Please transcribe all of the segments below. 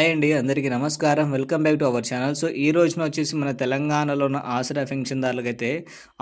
Hi అండి అందరికీ నమస్కారం. Welcome back to our channel. So ఈ రోజున వచ్చేసి మన తెలంగాణలో ఉన్న ఆసరా పెన్షన్దారులకైతే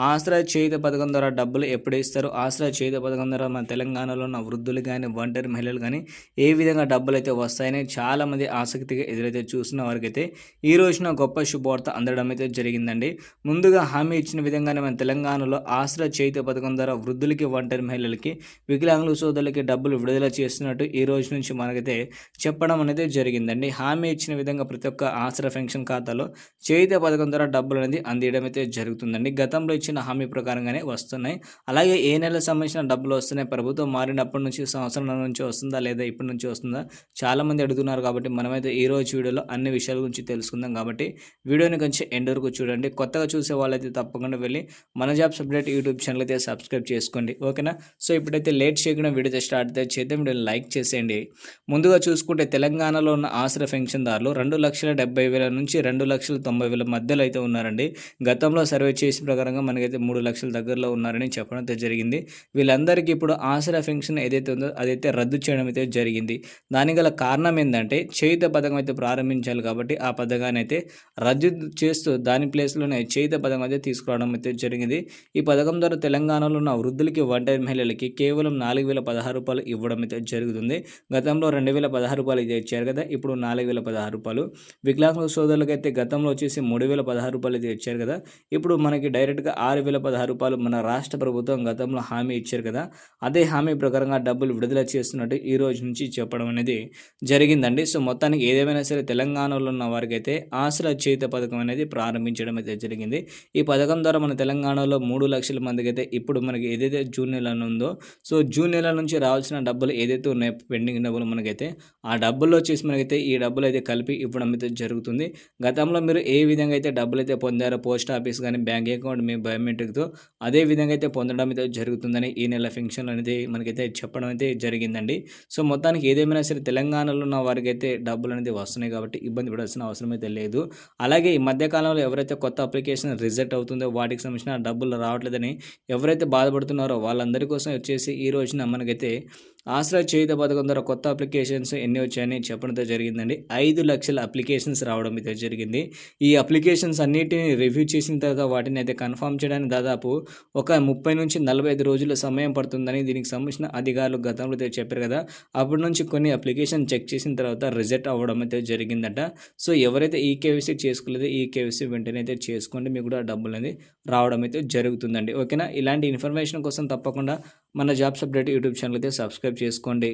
ఆసరా చేయుత పథకం ద్వారా డబ్బులు ఎప్పుడు ఇస్తారు? ఆసరా చేయుత పథకం ద్వారా మన తెలంగాణలో ఉన్న వృద్ధులు కానీ ఒంటరి మహిళలు కానీ ఏ విధంగా డబ్బులు అయితే వస్తాయని చాలామంది ఆసక్తిగా ఎదురైతే చూస్తున్న వారికైతే ఈ రోజున గొప్ప శుభవార్త అందడం అయితే జరిగిందండి. ముందుగా హామీ ఇచ్చిన విధంగానే మన తెలంగాణలో ఆసరా చేయుత పథకం ద్వారా వృద్ధులకి ఒంటరి మహిళలకి వికలాంగుల సోదరులకి డబ్బులు విడుదల చేస్తున్నట్టు ఈ రోజు నుంచి మనకైతే చెప్పడం అనేది జరిగిందండి. హామీ ఇచ్చిన విధంగా ప్రతి ఒక్క ఆసరా పెన్షన్ ఖాతాలో చేయుత పథకం ద్వారా డబ్బులు అనేది అందియడం అయితే జరుగుతుందండి. గతంలో ఇచ్చిన హామీ ప్రకారంగానే వస్తున్నాయి. అలాగే ఏ నెల సంబంధించిన డబ్బులు వస్తున్నాయి? ప్రభుత్వం మారినప్పటి నుంచి సంవత్సరం నుంచి వస్తుందా లేదా ఇప్పటి నుంచి వస్తుందా? చాలా మంది అడుగుతున్నారు కాబట్టి మనమైతే ఈ రోజు వీడియోలో అన్ని విషయాల గురించి తెలుసుకుందాం కాబట్టి వీడియోని కొంచెం ఎండ్ వరకు చూడండి. కొత్తగా చూసే వాళ్ళైతే తప్పకుండా వెళ్ళి మన జాబ్స్ అప్డేట్ యూట్యూబ్ ఛానల్ అయితే సబ్స్క్రైబ్ చేసుకోండి. ఓకేనా? సో ఇప్పుడైతే లేట్ చేయకుండా వీడియో స్టార్ట్ అయితే చేద్దాం. వీడియోని లైక్ చేసేయండి. ముందుగా చూసుకుంటే తెలంగాణలో ఉన్న ఆసరా పెన్షన్దారులు రెండు లక్షల డెబ్బై వేల నుంచి రెండు లక్షల తొంభై వేల మధ్యలో అయితే ఉన్నారండి. గతంలో సర్వే చేసిన ప్రకారంగా మనకైతే మూడు లక్షల దగ్గరలో ఉన్నారని చెప్పడం అయితే జరిగింది. వీళ్ళందరికీ ఇప్పుడు ఆసరా పెన్షన్ ఏదైతే ఉందో అదైతే రద్దు చేయడం అయితే జరిగింది. దానికి గల కారణం ఏంటంటే చేయుత పథకం అయితే ప్రారంభించాలి కాబట్టి ఆ పథకాన్ని అయితే రద్దు చేస్తూ దాని ప్లేస్లోనే చేయుత పథకం అయితే తీసుకురావడం అయితే జరిగింది. ఈ పథకం ద్వారా తెలంగాణలో ఉన్న వృద్ధులకి ఒంటరి మహిళలకి కేవలం నాలుగు వేల పదహారు రూపాయలు ఇవ్వడం అయితే జరుగుతుంది. గతంలో రెండు వేల పదహారు రూపాయలు అయితే ఇచ్చారు కదా ఇప్పుడు నాలుగు వేల పదహారు రూపాయలు. వికలాంగుల సోదరులకు అయితే గతంలో వచ్చేసి మూడు వేల పదహారు రూపాయలు అయితే ఇచ్చారు కదా. ఇప్పుడు మనకి డైరెక్ట్గా ఆరు వేల పదహారు రూపాయలు మన రాష్ట్ర ప్రభుత్వం గతంలో హామీ ఇచ్చారు కదా. అదే హామీ ప్రకారంగా డబ్బులు విడుదల చేస్తున్నట్టు ఈ రోజు నుంచి చెప్పడం అనేది జరిగిందండి. సో మొత్తానికి ఏదేమైనా సరే తెలంగాణలో ఉన్న వారికి అయితే ఆసరా చేత పథకం అనేది ప్రారంభించడం అయితే జరిగింది. ఈ పథకం ద్వారా మన తెలంగాణలో మూడు లక్షల మందికి అయితే ఇప్పుడు మనకి ఏదైతే జూన్ నెల ఉందో సో జూన్ నెల నుంచి రావాల్సిన డబ్బులు ఏదైతే ఉన్నాయో పెండింగ్ డబ్బులు మనకైతే ఆ డబ్బుల్లో వచ్చేసి మనకైతే ఈ డబ్బులు అయితే కలిపి ఇవ్వడం అయితే జరుగుతుంది. గతంలో మీరు ఏ విధంగా అయితే డబ్బులు అయితే పొందారో పోస్ట్ ఆఫీస్ కానీ బ్యాంక్ అకౌంట్ మీ బయోమెట్రిక్తో అదే విధంగా అయితే పొందడం అయితే జరుగుతుందని ఈ నెల ఫంక్షన్ అనేది మనకైతే చెప్పడం అయితే జరిగిందండి. సో మొత్తానికి ఏదేమైనా సరే తెలంగాణలో ఉన్న వారికి అయితే డబ్బులు అనేది వస్తున్నాయి కాబట్టి ఇబ్బంది పడాల్సిన అవసరం అయితే లేదు. అలాగే ఈ మధ్యకాలంలో ఎవరైతే కొత్త అప్లికేషన్ రిజెక్ట్ అవుతుందో వాటికి సంబంధించిన డబ్బులు రావట్లేదని ఎవరైతే బాధపడుతున్నారో వాళ్ళందరి కోసం వచ్చేసి ఈ రోజున మనకైతే ఆసరా చేయుత పథకం ద్వారా కొత్త అప్లికేషన్స్ ఎన్ని వచ్చాయని చెప్పడంతో జరిగిందండి. ఐదు లక్షల అప్లికేషన్స్ రావడం అయితే జరిగింది. ఈ అప్లికేషన్స్ అన్నిటిని రివ్యూ చేసిన తర్వాత వాటిని అయితే కన్ఫర్మ్ చేయడానికి దాదాపు ఒక ముప్పై నుంచి నలభై ఐదు రోజుల సమయం పడుతుందని దీనికి సంబంధించిన అధికారులు గతంలో అయితే చెప్పారు కదా. అప్పటి నుంచి కొన్ని అప్లికేషన్ చెక్ చేసిన తర్వాత రిజెక్ట్ అవ్వడం అయితే జరిగిందట. సో ఎవరైతే ఈ కేవీసీ చేసుకోలేదో ఈ కేవీసీ వెంటనే అయితే చేసుకోండి. మీకు కూడా డబ్బులు అనేది రావడం అయితే జరుగుతుందండి. ఓకేనా? ఇలాంటి ఇన్ఫర్మేషన్ కోసం తప్పకుండా మన జాబ్స్ అప్డేట్ యూట్యూబ్ ఛానల్ అయితే సబ్స్క్రైబ్ సబ్స్క్రైబ్ చేసుకోండి.